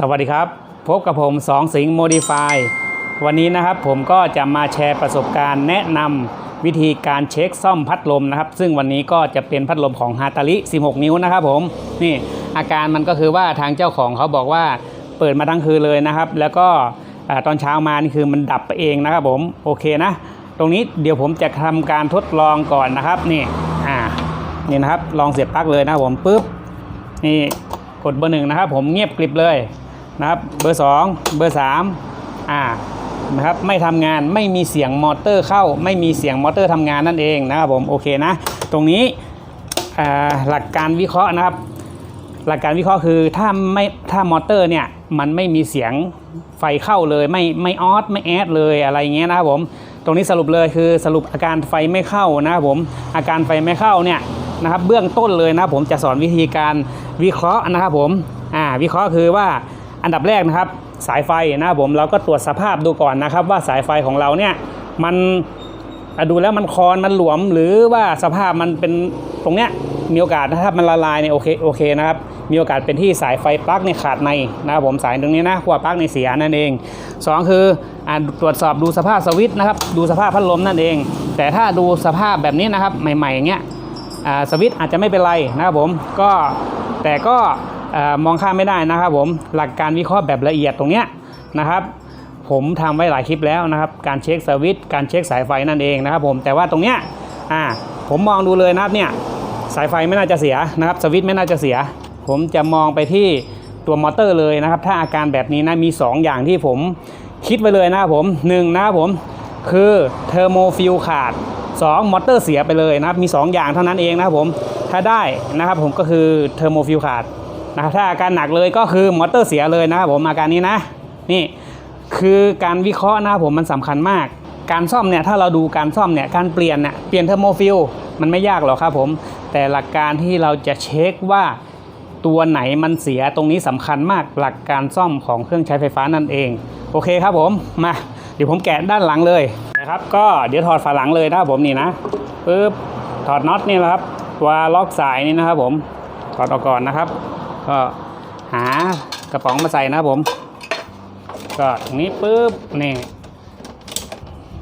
สวัสดีครับ พบกับผมสองสิงห์โมดิฟายวันนี้นะครับผมก็จะมาแชร์ประสบการณ์แนะนำวิธีการเช็คซ่อมพัดลมนะครับ ซึ่งวันนี้ก็จะเป็นพัดลมของฮาตาลิ16 นิ้วนะครับผมนี่อาการมันก็คือว่าทางเจ้าของเขาบอกว่าเปิดมาทั้งคืนเลยนะครับ แล้วก็ตอนเช้ามานี่คือมันดับไปเองนะครับผมโอเคนะ ตรงนี้เดี๋ยวผมจะทำการทดลองก่อนนะครับนี่อ่านี่นะครับลองเสียบปลั๊กเลยนะครับผมปุ๊บนี่กดเบอร์หนึ่งนะครับผมเงียบกริบเลย นะครับเบอร์สองเบอร์สามอ่านะครับไม่ทำงานไม่มีเสียงมอเตอร์เข้า ไม่มีเสียงมอเตอร์ทำงานนั่นเองนะครับผมโอเคนะ ตรงนี้หลักการวิเคราะห์นะครับ หลักการวิเคราะห์คือถ้าไม่ถ้ามอเตอร์เนี่ยมันไม่มีเสียงไฟเข้าเลยไม่ไม่ออสไม่แอดเลยอะไรเงี้ยนะครับผมตรงนี้สรุปเลยคือสรุปอาการไฟไม่เข้านะครับผมอาการไฟไม่เข้าเนี่ยนะครับเบื้องต้นเลยนะครับผมจะสอนวิธีการวิเคราะห์นะครับผมอ่าวิเคราะห์คือว่า อันดับแรกนะครับสายไฟนะครับผมเราก็ตรวจสภาพดูก่อนนะครับ ว่าสายไฟของเราเนี่ยมันดูแล้วมันคอนมันหลวมหรือว่าสภาพมันเป็นตรงเนี้ยมีโอกาสถ้ามันละลายเนี่ยโอเคโอเคนะครับมีโอกาสเป็นที่สายไฟปลั๊กเนี่ยขาดในนะครับผมสายตรงนี้นะขั้วปลั๊กในเสียนั่นเองสองคืออ่าตรวจสอบดูสภาพสวิตช์นะครับดูสภาพพัดลมนั่นเอง แต่ถ้าดูสภาพแบบนี้นะครับใหม่ๆอย่างเงี้ยสวิตช์อาจจะไม่เป็นไรนะครับผมก็แต่ก็ มองข้ามไม่ได้นะครับผมหลักการวิเคราะห์แบบละเอียดตรงเนี้ยนะครับ ผมทำไว้หลายคลิปแล้วนะครับ การเช็คสวิตช์การเช็คสายไฟนั่นเองนะครับผมแต่ว่าตรงเนี้ยอ่าผมมองดูเลยนะครับเนี่ยสายไฟไม่น่าจะเสียนะครับสวิตช์ไม่น่าจะเสีย ผมจะมองไปที่ตัวมอเตอร์เลยนะครับ ถ้าอาการแบบนี้นะมี 2 อย่างที่ผมคิดไว้เลยนะครับผมหนึ่งนะครับผมคือเทอร์โมฟิลขาด 2 มอเตอร์เสียไปเลยนะครับ มี 2 อย่างเท่านั้นเองนะครับผมถ้าได้นะครับผมก็คือเทอร์โมฟิลขาด นะครับถ้าอาการหนักเลยก็คือมอเตอร์เสียเลยนะครับผมอาการนี้นะนี่คือการวิเคราะห์นะครับผมมันสำคัญมาก การซ่อมเนี่ยถ้าเราดูการซ่อมเนี่ยการเปลี่ยนเนี่ยเปลี่ยนเทอร์โมฟิลมันไม่ยากหรอกครับผม แต่หลักการที่เราจะเช็คว่าตัวไหนมันเสียตรงนี้สำคัญมากหลักการซ่อมของเครื่องใช้ไฟฟ้านั่นเอง โอเคครับผมมาเดี๋ยวผมแกะด้านหลังเลยนะครับ ก็เดี๋ยวถอดฝาหลังเลยนะครับผมนี่นะปึ๊บถอดน็อตนี่แหละครับตัวล็อกสายนี่นะครับผมถอดออกก่อนนะครับ ก็หากระป๋องมาใส่นะผม ก็ตรงนี้ปุ๊บนี่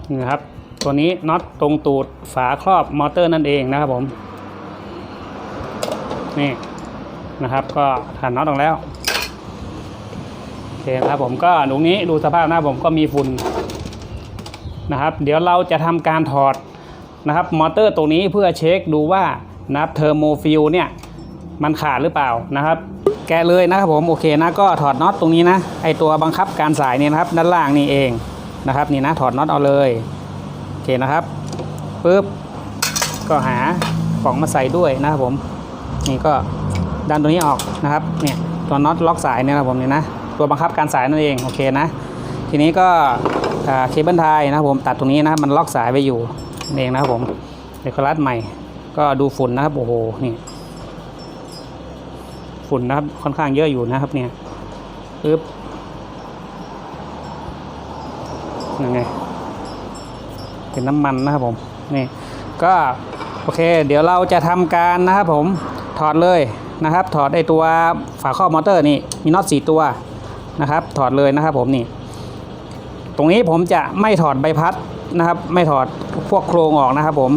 นี่นะครับ ตัวนี้น็อตตรงตูดฝาครอบมอเตอร์นั่นเองนะครับผม นี่นะครับก็ถอดน็อตออกแล้วโอเคนะครับผมก็ตรงนี้ดูสภาพหน้าผมก็มีฝุ่นนะครับ เดี๋ยวเราจะทำการถอดนะครับมอเตอร์ตรงนี้เพื่อเช็คดูว่านับเทอร์โมฟิลเนี่ยมันขาดหรือเปล่านะครับ แกะเลยนะครับผมโอเคนะก็ถอดน็อตตรงนี้นะไอตัวบังคับการสายเนี่ยนะครับ ด้านล่างนี่เองนะครับนี่นะถอดน็อตเอาเลยโอเคนะครับปุ๊บก็หาของมาใส่ด้วยนะครับผมนี่ก็ดันตัวนี้ออกนะครับเนี่ยตัวน็อตล็อกสายเนี่ยนะผมนี่นะตัวบังคับการสายนั่นเองโอเคนะ ทีนี้ก็เคเบิลไทยนะครับผมตัดตรงนี้นะครับมันล็อกสายไว้อยู่นั่นเองนะครับผมเดี๋ยวรัดใหม่ ก็ดูฝุ่นนะครับโอ้โหนี่ ฝุ่นนะครับค่อนข้างเยอะอยู่นะครับเนี่ยปึ๊บยังไงเป็นน้ำมันนะครับผมนี่ก็โอเค เดี๋ยวเราจะทำการนะครับผมถอดเลยนะครับ ถอดไอตัวฝาครอบมอเตอร์นี่มีน็อตสี่ตัวนะครับ ถอดเลยนะครับผมนี่ตรงนี้ผมจะไม่ถอดใบพัดนะครับ ไม่ถอดพวกโครงออกนะครับผม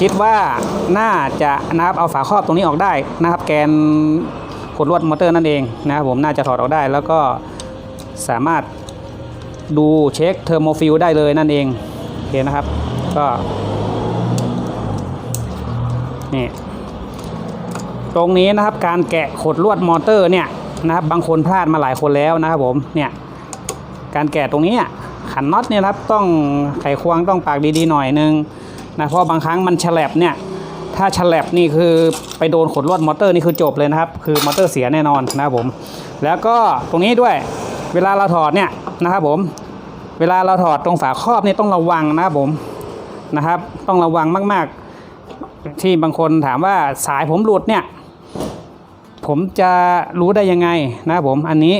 คิดว่าน่าจะนะครับเอาฝาครอบตรงนี้ออกได้นะครับ แกน ขดลวดมอเตอร์นั่นเองนะครับผมน่าจะถอดออกได้ แล้วก็สามารถดูเช็คเทอร์โมฟิลได้เลยนั่นเองโอเคนะครับก็นี่ตรงนี้นะครับการแกะขดลวดมอเตอร์เนี่ยนะครับบางคนพลาดมาหลายคนแล้วนะครับผมเนี่ยการแกะตรงนี้ขันน็อตเนี่ยนะครับต้องไขควงต้องปากดีๆหน่อยนึงนะเพราะบางครั้งมันฉลับเนี่ย ถ้าฉลับนี่คือไปโดนขดลวดมอเตอร์นี่คือจบเลยนะครับ คือมอเตอร์เสียแน่นอนนะครับผม แล้วก็ตรงนี้ด้วยเวลาเราถอดเนี่ยนะครับผม เวลาเราถอดตรงฝาครอบนี่ต้องระวังนะครับผมนะครับ ต้องระวังมากๆ ที่บางคนถามว่าสายผมหลุดเนี่ย ผมจะรู้ได้ยังไงนะครับผมอันนี้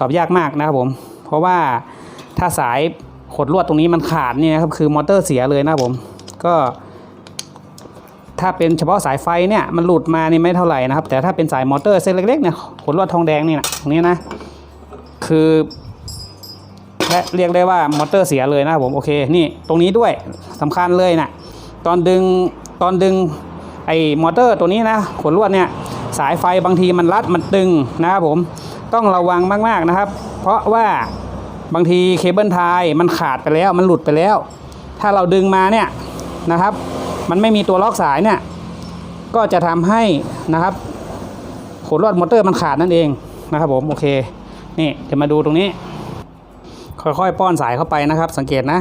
ตอบยากมากนะครับผม เพราะว่าถ้าสายขดลวดตรงนี้มันขาดเนี่ยนะครับคือมอเตอร์เสียเลยนะครับผม ก็ ถ้าเป็นเฉพาะสายไฟเนี่ยมันหลุดมานี่ไม่เท่าไหร่นะครับ แต่ถ้าเป็นสายมอเตอร์เส้นเล็กๆเนี่ยขดลวดทองแดงนี่นะตรงนี้นะคือและเรียกได้ว่ามอเตอร์เสียเลยนะครับผมโอเคนี่ตรงนี้ด้วยสำคัญเลยนะตอนดึงตอนดึงไอ้มอเตอร์ตัวนี้นะขนลวดเนี่ยสายไฟบางทีมันรัดมันตึงนะครับผมต้องระวังมากๆนะครับ เพราะว่าบางทีเคเบิลไทยมันขาดไปแล้วมันหลุดไปแล้ว ถ้าเราดึงมาเนี่ยนะครับ มันไม่มีตัวล็อกสายเนี่ย ก็จะทำให้นะครับขนลวดมอเตอร์มันขาดนั่นเองนะครับผมโอเค นี่จะมาดูตรงนี้ ค่อยๆ ป้อนสายเข้าไปนะครับ สังเกตนะ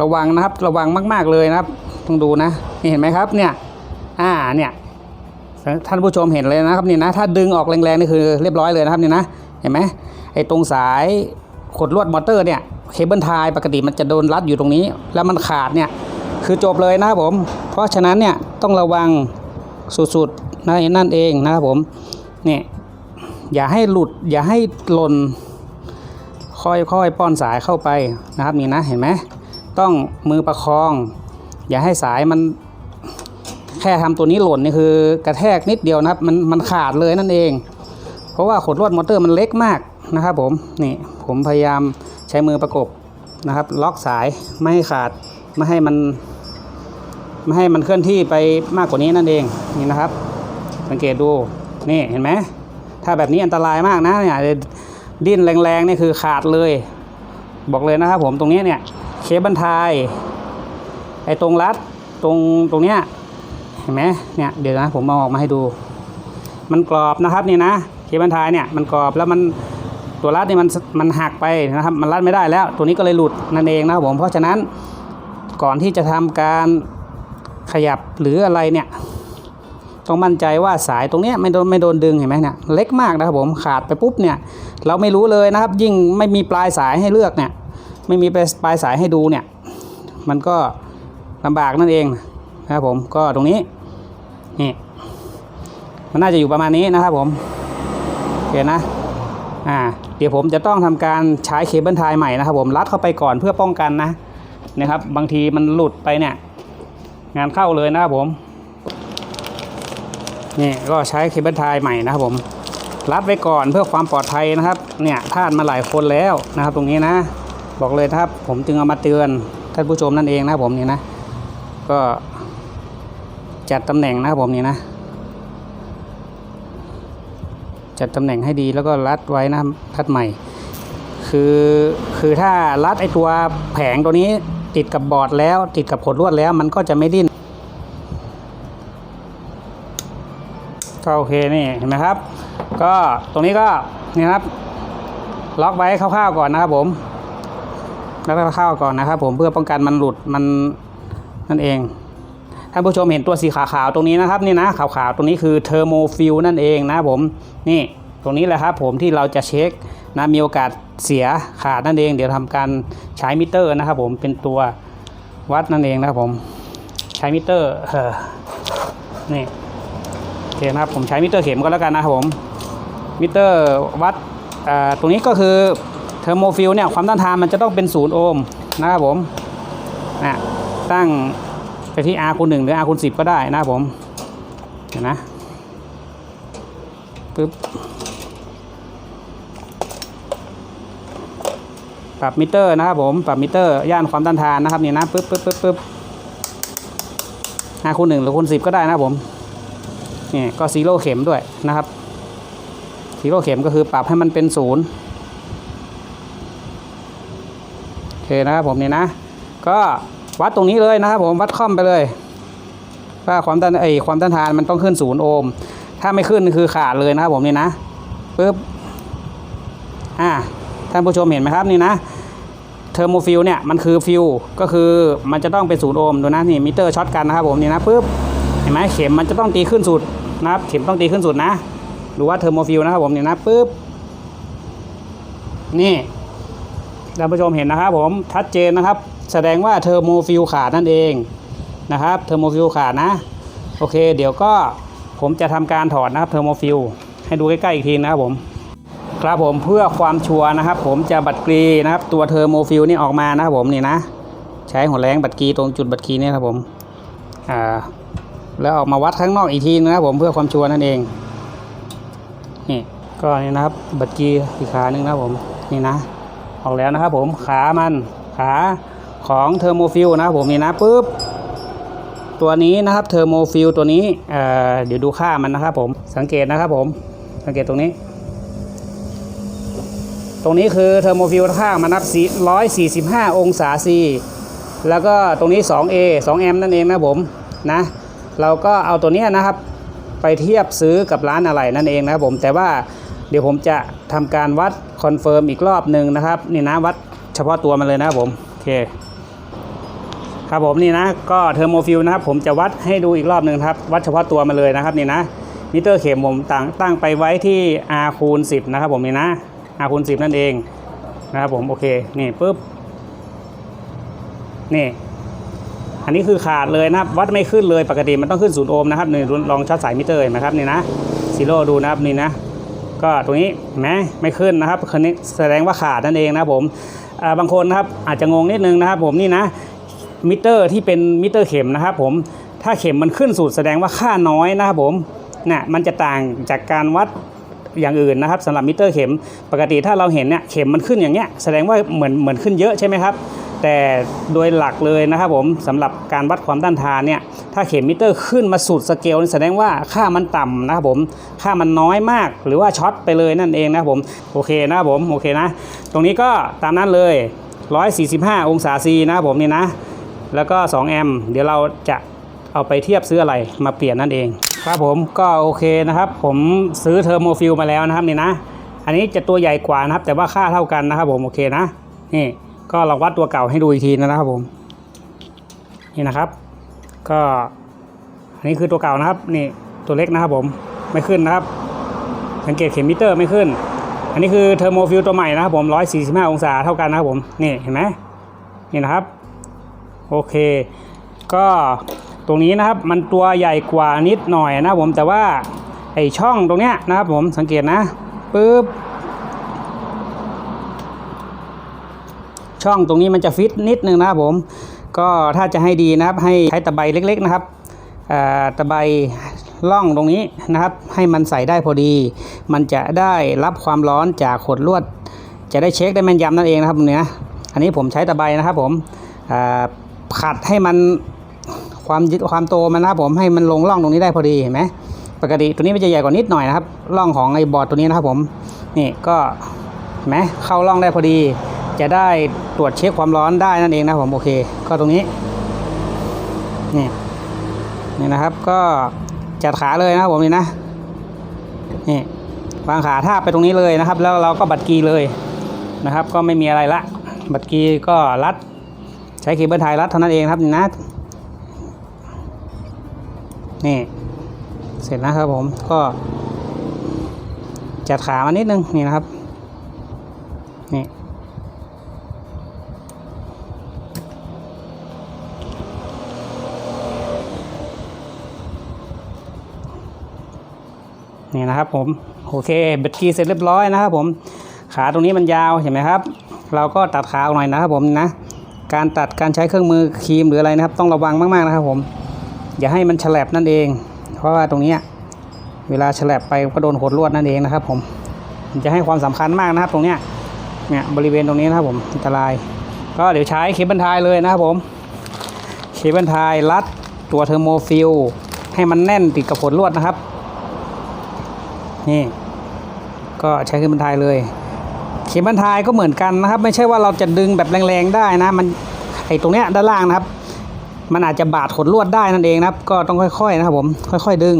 ระวังนะครับระวังมาก ๆเลยนะครับต้องดูนะนี่เห็นไหมครับเนี่ยอ่าเนี่ยท่านผู้ชมเห็นเลยนะครับนี่นะถ้าดึงออกแรงๆนี่คือเรียบร้อยเลยนะครับนี่นะเห็นไหมไอ้ตรงสายขดลวดมอเตอร์เนี่ยเคเบิลไทยปกติมันจะโดนรัดอยู่ตรงนี้ แล้วมันขาดเนี่ย คือจบเลยนะครับผม เพราะฉะนั้นเนี่ยต้องระวังสุดๆนะนั่นเองนะครับผมเนี่ยอย่าให้หลุดอย่าให้หล่นค่อยๆป้อนสายเข้าไปนะครับนี่นะเห็นไหมต้องมือประคอง อย่าให้สายมันแค่ทำตัวนี้หล่นนี่คือกระแทกนิดเดียวนะครับมันมันขาดเลยนั่นเอง เพราะว่าขดลวดมอเตอร์มันเล็กมากนะครับผมนี่ผมพยายามใช้มือประกบนะครับ ล็อกสายไม่ให้ขาด ไม่ให้มันไม่ให้มันเคลื่อนที่ไปมากกว่านี้นั่นเองนี่นะครับ สังเกตดูนี่เห็นไหมถ้าแบบนี้อันตรายมากนะเนี่ยดิ้นแรงๆนี่คือขาดเลย บอกเลยนะครับผมตรงนี้เนี่ยเคเบิลไทยไอ้ตรงรัดตรงตรงเนี้ยเห็นไหมเนี่ยเดี๋ยวนะผมเอาออกมาให้ดู มันกรอบนะครับนี่นะเคเบิลไทยเนี่ยมันกรอบแล้วมันตัวรัดนี่มันมันหักไปนะครับ มันรัดไม่ได้แล้ว ตัวนี้ก็เลยหลุดนั่นเองนะครับผมเพราะฉะนั้น ก่อนที่จะทำการขยับหรืออะไรเนี่ยต้องมั่นใจว่าสายตรงเนี้ยไม่โดนไม่โดนดึงเห็นไหมเนี่ยเล็กมากนะครับผมขาดไปปุ๊บเนี่ยเราไม่รู้เลยนะครับ ยิ่งไม่มีปลายสายให้เลือกเนี่ยไม่มีปลายสายให้ดูเนี่ยมันก็ลำบากนั่นเองนะครับผมก็ตรงนี้นี่มันน่าจะอยู่ประมาณนี้นะครับผมโอเคนะอ่าเดี๋ยวผมจะต้องทำการใช้เคเบิลไทยใหม่นะครับผมรัดเข้าไปก่อนเพื่อป้องกันนะ นะครับ บางทีมันหลุดไปเนี่ย งานเข้าเลยนะครับผมนี่ก็ใช้เคเบิลไทยใหม่นะครับผมรัดไว้ก่อนเพื่อความปลอดภัยนะครับ เนี่ยพลาดมาหลายคนแล้วนะครับ ตรงนี้นะ บอกเลยครับ ผมจึงเอามาเตือนท่านผู้ชมนั่นเองนะครับผมนี่นะ ก็จัดตำแหน่งนะครับผมนี่นะ จัดตำแหน่งให้ดีแล้วก็รัดไว้นะครับรัดใหม่ คือคือถ้ารัดไอตัวแผงตัวนี้ ติดกับบอร์ดแล้ว ติดกับขดลวดแล้ว มันก็จะไม่ดิ้นก็โอเคนี่เห็นไหมครับ ก็ตรงนี้ก็นี่ครับ ล็อกไว้คร่าวๆก่อนนะครับผมล็อกไว้คร่าวๆก่อนนะครับผมเพื่อป้องกันมันหลุดมันนั่นเองท่านผู้ชมเห็นตัวสีขาวๆตรงนี้นะครับนี่นะขาวๆตรงนี้คือเทอร์โมฟิลนั่นเองนะครับผมนี่ตรงนี้แหละครับผมที่เราจะเช็คนะมีโอกาส เสียขาดนั่นเอง เดี๋ยวทำการใช้มิเตอร์นะครับ ผมเป็นตัววัดนั่นเองนะครับผมใช้มิเตอร์เออนี่โอเคนะครับผมใช้มิเตอร์เข็มก็แล้วกันนะครับผมมิเตอร์วัดตรงนี้ก็คือเทอร์โมฟิลเนี่ยความต้านทานมันจะต้องเป็นศูนย์โอห์มนะครับผมอะตั้งไปที่ R คูณ1หรือ R คูณ10ก็ได้นะครับผมเห็นนะปึ๊บ รับมิเตอร์นะครับผมปรับมิเตอร์ย่านความต้านทานนะครับนี่นะปึ๊บปึ๊บปึ๊บปึ๊บ R คูณ1หรือคูณ10ก็ได้นะครับผมนี่ก็ซีโร่เข็มด้วยนะครับซีโร่เข็มก็คือปรับให้มันเป็นศูนย์โอเคนะครับผมนี่นะ ก็วัดตรงนี้เลยนะครับผมวัดค่อมไปเลยว่าความต้านไอความต้านทานมันต้องขึ้นศูนย์โอห์มถ้าไม่ขึ้นคือขาดเลยนะครับผมนี่นะปึ๊บอ่าท่านผู้ชมเห็นไหมครับนี่นะ เทอร์โมฟิลเนี่ยมันคือฟิลก็คือมันจะต้องเป็นศูนย์โอห์มดูนะนี่มิเตอร์ช็อตกันนะครับผมนี่นะปึ๊บเห็นไหมเข็มมันจะต้องตีขึ้นสุดนะครับเข็มต้องตีขึ้นสุดนะดูว่าเทอร์โมฟิลนะครับผมนี่นะปุ๊บนี่ท่านผู้ชมเห็นนะครับผมชัดเจนนะครับ แสดงว่าเทอร์โมฟิลขาดนั่นเองนะครับเทอร์โมฟิลขาดนะโอเค เดี๋ยวก็ผมจะทำการถอดนะครับเทอร์โมฟิลให้ดูใกล้ๆอีกทีนะครับผม ครับผมเพื่อความชัวร์นะครับ ผมจะบัดกรีนะครับ ตัวเทอร์โมฟิลนี่ออกมานะครับผมนี่นะ ใช้หัวแรงบัดกรีตรงจุดบัดกรีนี่ครับผมอ่าแล้วออกมาวัดข้างนอกอีกทีนะครับผมเพื่อความชัวร์นั่นเองนี่ก็นี่นะครับ บัตรกีอีกขาหนึ่งนะครับผมนี่นะ ออกแล้วนะครับผมขามันขาของเทอร์โมฟิลนะครับผมนี่นะปุ๊บตัวนี้นะครับเทอร์โมฟิลตัวนี้เอ่อเดี๋ยวดูค่ามันนะครับผมสังเกตนะครับผมสังเกตตรงนี้ ตรงนี้คือเทอร์โมฟิลค่ามันนับ 145 องศาซีแล้วก็ตรงนี้ 2A 2แอมป์นั่นเองนะผมนะเราก็เอาตัวเนี้ยนะครับไปเทียบซื้อกับร้านอะไรนั่นเองนะครับผมแต่ว่าเดี๋ยวผมจะทำการวัดคอนเฟิร์มอีกรอบหนึ่งนะครับนี่นะวัดเฉพาะตัวมันเลยนะครับผมโอเคครับผมนี่นะก็เทอร์โมฟิลนะครับผมจะวัดให้ดูอีกรอบหนึ่งครับวัดเฉพาะตัวมาเลยนะครับนี่นะมิเตอร์เข็มผมตั้งตั้งไปไว้ที่ R คูณ10 นะครับผมนี่นะ R คูณ10 นั่นเองนะครับผมโอเคนี่ปุ๊บนี่อันนี้คือขาดเลยนะครับวัดไม่ขึ้นเลยปกติมันต้องขึ้นศูนย์โอห์มนะครับนี่ลองช็อตสายมิเตอร์เห็นไหมครับนี่นะซีโร่ดูนะครับนี่นะก็ตรงนี้เห็นไหมไม่ขึ้นนะครับคันนี้แสดงว่าขาดนั่นเองนะครับผมบางคนนะครับอาจจะงงนิดนึงนะครับผมนี่นะมิเตอร์ที่เป็นมิเตอร์เข็มนะครับผมถ้าเข็มมันขึ้นสูตรแสดงว่าค่าน้อยนะครับผมเนี่ยมันจะต่างจากการวัด อย่างอื่นนะครับสำหรับมิเตอร์เข็มปกติถ้าเราเห็นเนี่ยเข็มมันขึ้นอย่างเงี้ยแสดงว่าเหมือนเหมือนขึ้นเยอะใช่ไหมครับแต่โดยหลักเลยนะครับผมสำหรับการวัดความต้านทานเนี่ยถ้าเข็มมิเตอร์ขึ้นมาสุดสเกลแสดงว่าค่ามันต่ำนะครับผมค่ามันน้อยมากหรือว่าช็อตไปเลยนั่นเองนะครับผมโอเคนะครับผมโอเคนะ ตรงนี้ก็ตามนั้นเลย 145 องศาซีนะครับผมนี่นะ แล้วก็ 2 แอมป์เดี๋ยวเราจะเอาไปเทียบซื้ออะไรมาเปลี่ยนนั่นเอง ครับผมก็โอเคนะครับ ผมซื้อเทอร์โมฟิลมาแล้วนะครับนี่นะ อันนี้จะตัวใหญ่กว่านะครับ แต่ว่าค่าเท่ากันนะครับ ผมโอเคนะนี่ก็เราวัดตัวเก่าให้ดูอีกทีนะครับผมนี่นะครับ ก็อันนี้คือตัวเก่านะครับนี่ตัวเล็กนะครับผมไม่ขึ้นนะครับ สังเกตเข็มมิเตอร์ไม่ขึ้น อันนี้คือเทอร์โมฟิลตัวใหม่นะครับผม145 องศาเท่ากันนะครับผมนี่เห็นไหมนี่นะครับโอเค ก็ ตรงนี้นะครับมันตัวใหญ่กว่านิดหน่อยนะผมแต่ว่าไอช่องตรงเนี้ยนะครับผมสังเกตนะปึ๊บช่องตรงนี้มันจะฟิตนิดนึงนะครับผมก็ถ้าจะให้ดีนะครับให้ใช้ตะไบเล็ก ๆนะครับตะไบล่องตรงนี้นะครับ ให้มันใส่ได้พอดี มันจะได้รับความร้อนจากขดลวด จะได้เช็คได้แม่นยำนั่นเองนะครับเนี่ยอันนี้ผมใช้ตะไบนะครับผมขัดให้มัน ความยึดความโตมันนะครับผมให้มันลงร่องตรงนี้ได้พอดีเห็นไหมปกติตัวนี้มันจะใหญ่กว่านิดหน่อยนะครับร่องของไอ้บอร์ดตัวนี้นะครับผมนี่ก็เห็นไหมเข้าร่องได้พอดี จะได้ตรวจเช็คความร้อนได้นั่นเองนะผมโอเค ก็ตรงนี้นี่นี่นะครับก็จัดขาเลยนะครับผมนี่นะนี่วางขาท่าไปตรงนี้เลยนะครับ แล้วเราก็บัดกีเลยนะครับ ก็ไม่มีอะไรละ บัดกีก็รัด ใช้เคเบิลไทยรัดเท่านั้นเองครับนี่นะ นี่เสร็จนะครับผมก็จัดขามานิดนึงนี่นะครับนี่นี่นะครับผมโอเคเบ็ดกีเสร็จเรียบร้อยนะครับผมขาตรงนี้มันยาวเห็นไหมครับ เราก็ตัดขาออกหน่อยนะครับผมนะการตัดการใช้เครื่องมือครีมหรืออะไรนะครับ ต้องระวังมากๆนะครับผม อย่าให้มันฉลับนั่นเอง เพราะว่าตรงนี้เวลาฉลับไปก็โดนขดลวดนั่นเองนะครับ ผมจะให้ความสำคัญมากนะครับ ตรงเนี้ยเนี่ยบริเวณตรงนี้นะครับผมอันตราย ก็เดี๋ยวใช้เคเบิลไทยเลยนะครับผมเคเบิลไทยรัดตัวเทอร์โมฟิลให้มันแน่นติดกับขดลวดนะครับ นี่ ก็ใช้เครื่องบรรทายเลยเข็มบรรทายก็เหมือนกันนะครับ ไม่ใช่ว่าเราจะดึงแบบแรงๆได้นะ มันไอตรงเนี้ยด้านล่างนะครับ มันอาจจะบาดขดลวดได้นั่นเองนะครับ ก็ต้องค่อยๆนะครับผม ค่อยๆดึง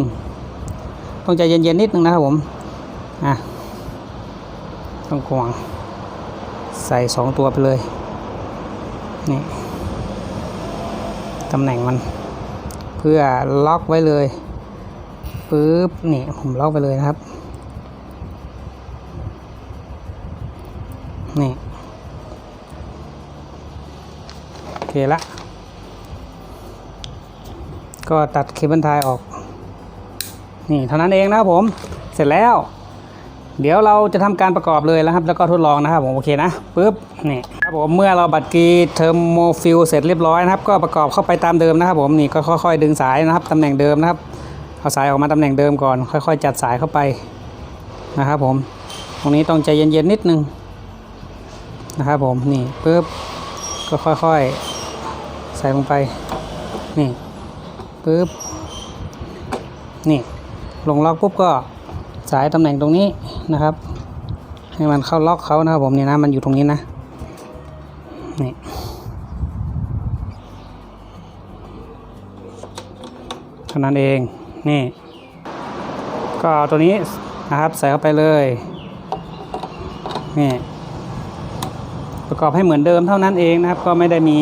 ต้องใจเย็นๆนิดนึงนะครับผม อะ ต้องกวางใส่สองตัวไปเลย นี่ตำแหน่งมัน เพื่อล็อกไว้เลยปึ๊บ นี่ผมล็อกไปเลยนะครับ นี่ โอเคละ ก็ตัดเคเบิลไทยออก นี่เท่านั้นเองนะครับผม เสร็จแล้ว เดี๋ยวเราจะทำการประกอบเลยนะครับ แล้วก็ทดลองนะครับผม โอเคนะปึ๊บ นี่ครับผม เมื่อเราบัดกีเทอร์โมฟิลเสร็จเรียบร้อยนะครับ ก็ประกอบเข้าไปตามเดิมนะครับผม นี่ก็ค่อยๆ ดึงสายนะครับตำแหน่งเดิมนะครับ เอาสายออกมาตำแหน่งเดิมก่อน ค่อยๆ จัดสายเข้าไปนะครับผม ตรงนี้ต้องใจเย็นๆนิดนึงนะครับผม นี่ปุ๊บ ก็ค่อยๆ ใส่ลงไป นี่ ปุ๊บนี่ลงล็อกปุ๊บก็สายตำแหน่งตรงนี้นะครับ ให้มันเข้าล็อกเขานะครับผมเนี่ยนะมันอยู่ตรงนี้นะนี่เท่านั้นเองนี่ ก็ตัวนี้นะครับใส่เข้าไปเลยนี่ประกอบให้เหมือนเดิมเท่านั้นเองนะครับ ก็ไม่ได้มี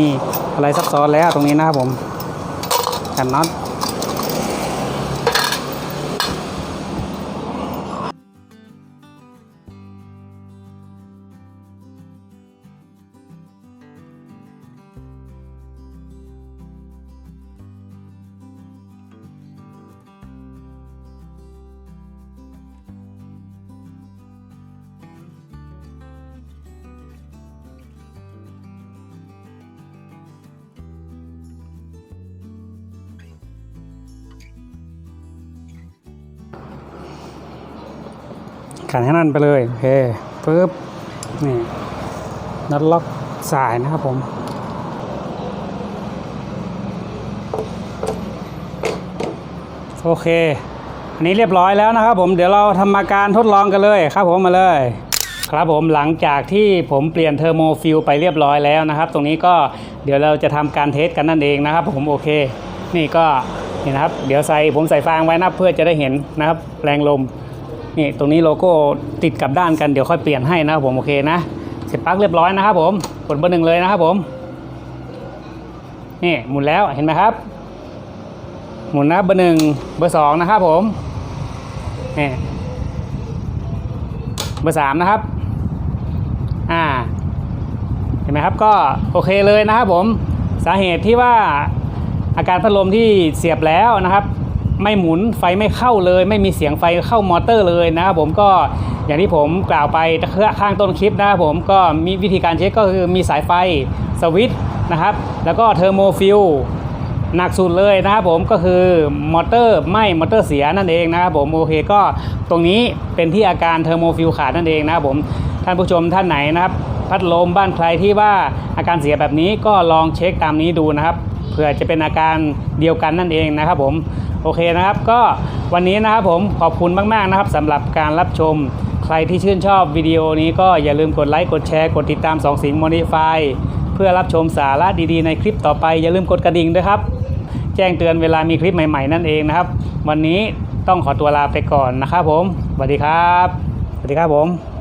อะไรซับซ้อนแล้วตรงนี้นะครับผม กันน็อต ขันให้นั่นไปเลยโอเคปึ๊บนี่นัดล็อกสายนะครับผมโอเค อันนี้เรียบร้อยแล้วนะครับผมเดี๋ยวเราทำมาการทดลองกันเลยครับผมมาเลย ครับผมหลังจากที่ผมเปลี่ยนเทอร์โมฟิลไปเรียบร้อยแล้วนะครับ ตรงนี้ก็เดี๋ยวเราจะทำการเทสกันนั่นเองนะครับ ผมโอเค นี่ก็นี่นะครับ เดี๋ยวใส่ผมใส่ฟางไว้นะเพื่อจะได้เห็นนะครับ แรงลม นี่ตรงนี้โลโก้ติดกับด้านกันเดี๋ยวค่อยเปลี่ยนให้นะครับผมโอเคนะเสร็จปักเรียบร้อยนะครับผมกดเบอร์หนึ่งเลยนะครับผมนี่หมุนแล้วเห็นไหมครับ หมุนนะเบอร์หนึ่งเบอร์สองนะครับผมนี่เบอร์สามนะครับอ่าเห็นไหมครับก็โอเคเลยนะครับผมสาเหตุที่ว่าอาการพัดลมที่เสียบแล้วนะครับ ไม่หมุนไฟไม่เข้าเลย ไม่มีเสียงไฟเข้ามอเตอร์เลยนะครับผมก็อย่างที่ผมกล่าวไปข้างต้นคลิปนะครับผมก็มีวิธีการเช็คก็คือมีสายไฟสวิตช์นะครับ แล้วก็เทอร์โมฟิลหนักสุดเลยนะครับผมก็คือมอเตอร์ไหม้มอเตอร์เสียนั่นเองนะครับผมโอเคก็ตรงนี้เป็นที่อาการเทอร์โมฟิลขาดนั่นเองนะครับผมท่านผู้ชมท่านไหนนะครับ พัดลมบ้านใครที่ว่าอาการเสียแบบนี้ก็ลองเช็คตามนี้ดูนะครับเผื่อจะเป็นอาการเดียวกันนั่นเองนะครับผม โอเคนะครับ ก็วันนี้นะครับผมขอบคุณมากๆนะครับสำหรับการรับชม ใครที่ชื่นชอบวิดีโอนี้ก็อย่าลืมกดไลค์กดแชร์กดติดตามสองสิงโมดิฟายเพื่อรับชมสาระดีๆในคลิปต่อไป อย่าลืมกดกระดิ่งด้วยครับ แจ้งเตือนเวลามีคลิปใหม่ๆนั่นเองนะครับ วันนี้ต้องขอตัวลาไปก่อนนะครับผมสวัสดีครับสวัสดีครับผม